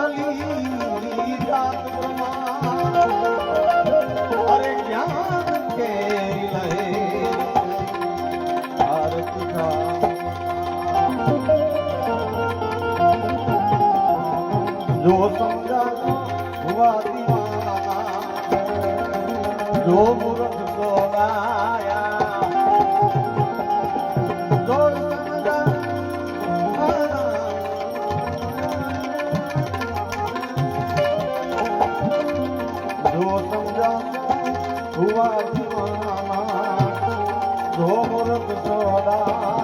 જો સમજાય ભુવા દીવાના. જો મુરત સોના. ঢোমর সদা।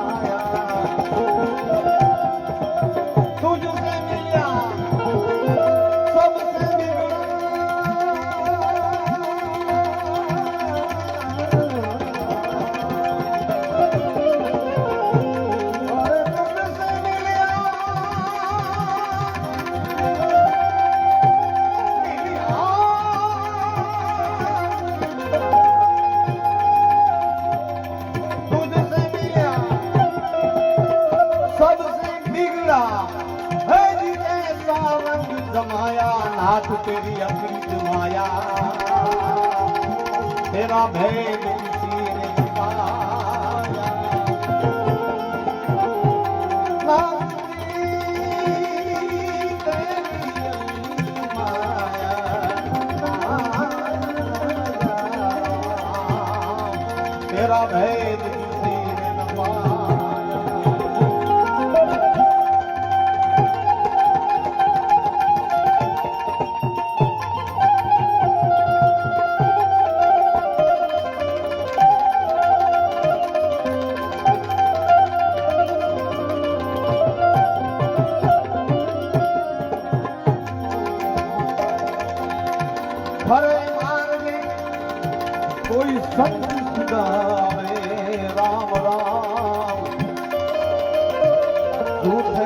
રંગ જમાયા નાથ તેરી અકૃત માયા. તેરા ભેદ तेरा भेद কোথায়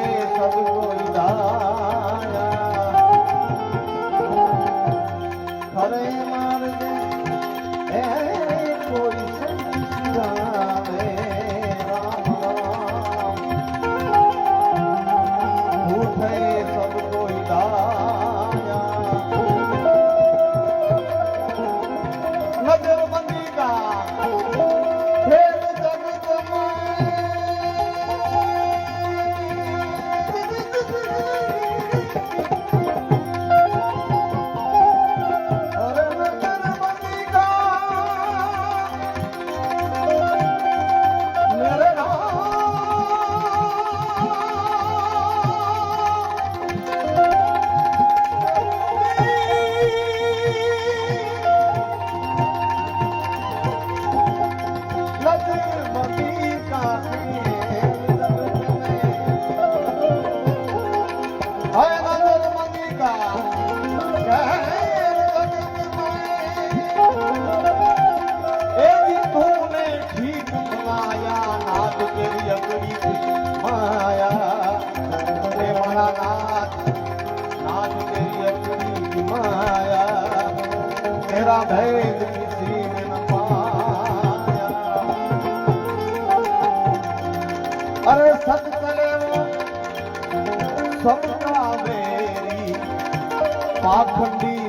સમતાવેરી પાખંડી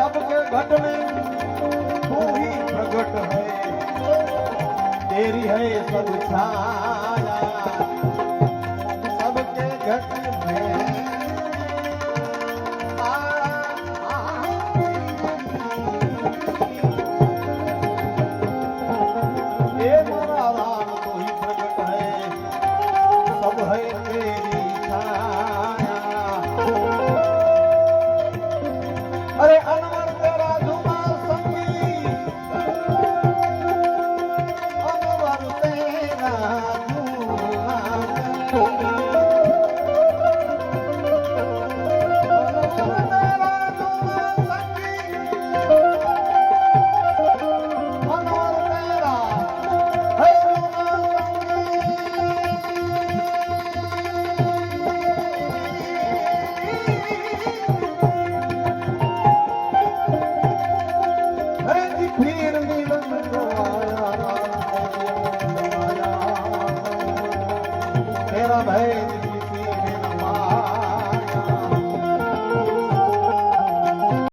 सबके घट में तू ही प्रकट है तेरी है सब छाया